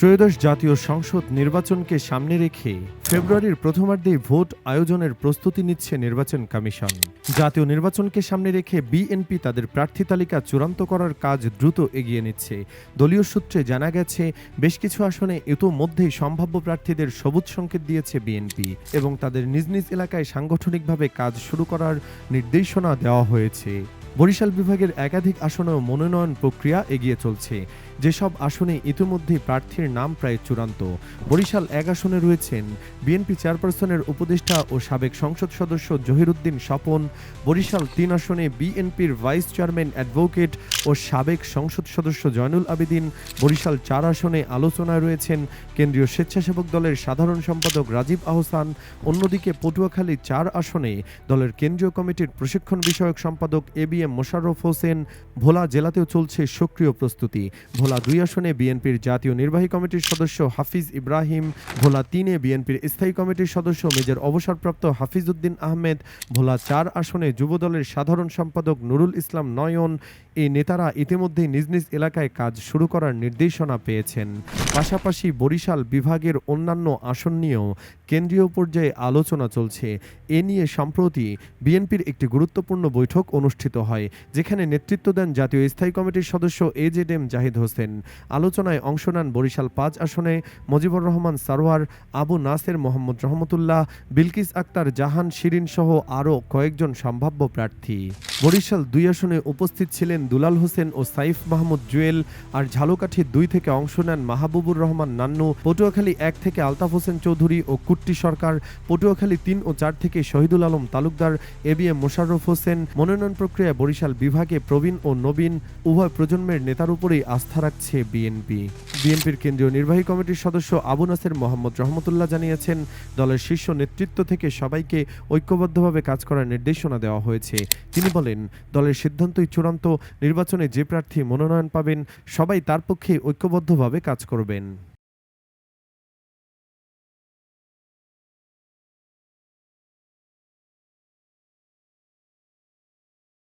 ত্রয়োদশ জাতীয় সংসদ নির্বাচনকে সামনে রেখে ফেব্রুয়ারির প্রথমার্ধেই ভোট আয়োজনের প্রস্তুতি নিচ্ছে নির্বাচন কমিশন। জাতীয় নির্বাচনকে সামনে রেখে বিএনপি তাদের প্রার্থী তালিকা চূড়ান্ত করার কাজ দ্রুত এগিয়ে নিচ্ছে। দলীয় সূত্রে জানা গেছে, বেশ কিছু আসনে ইতোমধ্যেই সম্ভাব্য প্রার্থীদের সবুজ সংকেত দিয়েছে বিএনপি এবং তাদের নিজ নিজ এলাকায় সাংগঠনিকভাবে কাজ শুরু করার নির্দেশনা দেওয়া হয়েছে। বরিশাল বিভাগের একাধিক আসনেও মনোনয়ন প্রক্রিয়া এগিয়ে চলছে। যেসব আসনে ইতিমধ্যেই প্রার্থীর নাম প্রায় চূড়ান্ত। বরিশাল এক আসনে রয়েছেন বিএনপি চেয়ারপারসনের উপদেষ্টা ও সাবেক সংসদ সদস্য জহিরুদ্দিন স্বপন, বরিশাল তিন আসনে বিএনপির ভাইস চেয়ারম্যান অ্যাডভোকেট ও সাবেক সংসদ সদস্য জয়নুল আবেদিন, বরিশাল চার আসনে আলোচনায় রয়েছেন কেন্দ্রীয় স্বেচ্ছাসেবক দলের সাধারণ সম্পাদক রাজীব আহসান, অন্যদিকে পটুয়াখালী চার আসনে দলের কেন্দ্রীয় কমিটির প্রশিক্ষণ বিষয়ক সম্পাদক A B M Mosharraf Hossain, Bhola জেলাতেও চলছে সক্রিয় প্রস্তুতি। ভোলা দুই আসনে, বিএনপির জাতীয় নির্বাহী কমিটির সদস্য হাফিজ ইব্রাহিম, ভোলা তিনে বিএনপির স্থায়ী কমিটির সদস্য মেজর অবসরপ্রাপ্ত হাফিজ উদ্দিন আহমেদ, ভোলা চার আসনে যুবদলের সাধারণ সম্পাদক নুরুল ইসলাম নয়ন। এই নেতারা ইতিমধ্যেই নিজ নিজ এলাকায় কাজ শুরু করার নির্দেশনা পেয়েছেন। পাশাপাশি বরিশাল বিভাগের অন্যান্য আসন নিয়েও কেন্দ্রীয় পর্যায়ে আলোচনা চলছে। এ নিয়ে সম্প্রতি বিএনপির একটি গুরুত্বপূর্ণ বৈঠক অনুষ্ঠিত হয়, যেখানে নেতৃত্ব দেন জাতীয় স্থায়ী কমিটির সদস্য A Z M Zahid Hossain. আলোচনায় অংশ নেন বরিশাল পাঁচ আসনে মজিবুর রহমান সারোয়ার, আবু নাসের মোহাম্মদ রহমতুল্লাহ, বিলকিস আক্তার জাহান শিরিন সহ আরও কয়েকজন সম্ভাব্য প্রার্থী। বরিশাল দুই আসনে উপস্থিত ছিলেন দুলাল হোসেন ও সাইফ মাহমুদ জুয়েল, আর ঝালকাঠি দুই থেকে অংশ নেন মাহবুবুর রহমান নান্নু, পটুয়াখালী এক থেকে আলতাফ হোসেন চৌধুরী ও কুট্টি সরকার, পটুয়াখালী তিন ও চার থেকে Shahidul Alam Talukdar, A B M Mosharraf Hossain, মনোনয়ন প্রক্রিয়ায় বরিশাল বিভাগে প্রবীণ ও নবীন, উভয় প্রজন্মের নেতার উপরেই আস্থা রাখছে বিএনপি। বিএনপির কেন্দ্রীয় নির্বাহী কমিটির সদস্য আবু নাসের মোহাম্মদ রহমতুল্লাহ জানিয়েছেন, দলের শীর্ষ নেতৃত্ব থেকে সবাইকে ঐক্যবদ্ধভাবে কাজ করার নির্দেশনা দেওয়া হয়েছে। তিনি বলেন, দলের সিদ্ধান্তই চূড়ান্ত, নির্বাচনে যে প্রার্থী মনোনয়ন পাবেন, সবাই তার পক্ষে ঐক্যবদ্ধভাবে কাজ เป็น